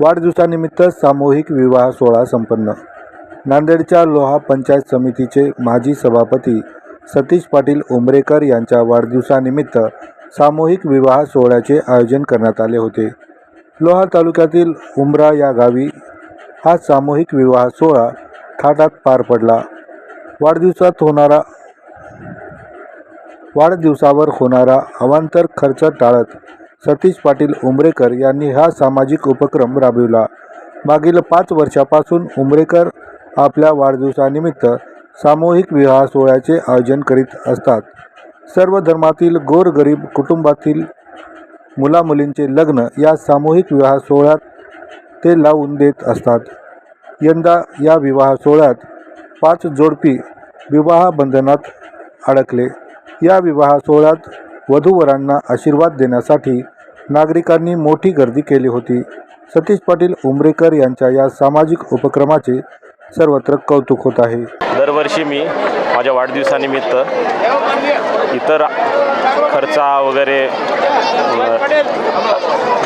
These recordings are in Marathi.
वाढदिवसानिमित्त सामूहिक विवाह सोहळा संपन्न. नांदेडच्या लोहा पंचायत समितीचे माजी सभापती सतीश पाटील उमरेकर यांच्या वाढदिवसानिमित्त सामूहिक विवाह सोहळ्याचे आयोजन करण्यात आले होते. लोहा तालुक्यातील उमरा या गावी हा सामूहिक विवाह सोहळा थाटात पार पडला. वाढदिवसात होणारा वाढदिवसावर होणारा अवांतर खर्च टाळत सतीश पाटील उमरेकर यांनी हा सामाजिक उपक्रम राबविला. मागील पाच वर्षापासून उमरेकर आपल्या वाढदिवसानिमित्त सामूहिक विवाह सोहळ्याचे आयोजन करीत असतात. सर्व धर्मातील गोरगरीब कुटुंबातील मुलामुलींचे लग्न या सामूहिक विवाह सोहळ्यात ते लावून देत असतात. यंदा या विवाह सोहळ्यात पाच जोडपी विवाह बंधनात अडकले. या विवाह सोहळ्यात वधूवरांना आशीर्वाद देण्यासाठी नागरिकांनी मोठी गर्दी केली होती. सतीश पाटील उमरेकर यांच्या या सामाजिक उपक्रमाचे सर्वत्र कौतुक होत आहे. दरवर्षी मी माझ्या वाढदिवसानिमित्त इतर खर्चा वगैरे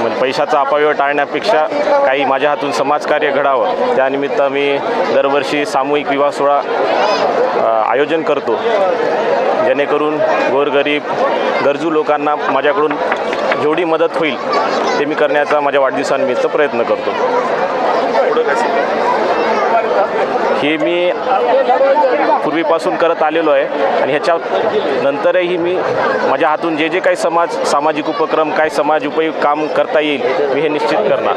म्हणजे पैशाचा अपव्यय टाळण्यापेक्षा काही माझ्या हातून समाजकार्य घडावं त्यानिमित्त मी दरवर्षी सामूहिक विवाह सोहळा आयोजन करतो. जेणेकरून गोरगरीब गरजू लोकांना माझ्याकडून जेवढी मदत होईल ते मी करण्याचा माझ्या वाढदिवसानिमित्त प्रयत्न करतो. हे मी पूर्वीपासून करत आलेलो आहे आणि ह्याच्या नंतरही मी माझ्या हातून जे जे काही समाज सामाजिक उपक्रम काय समाज उपयोग काम करता येईल मी हे निश्चित करणार.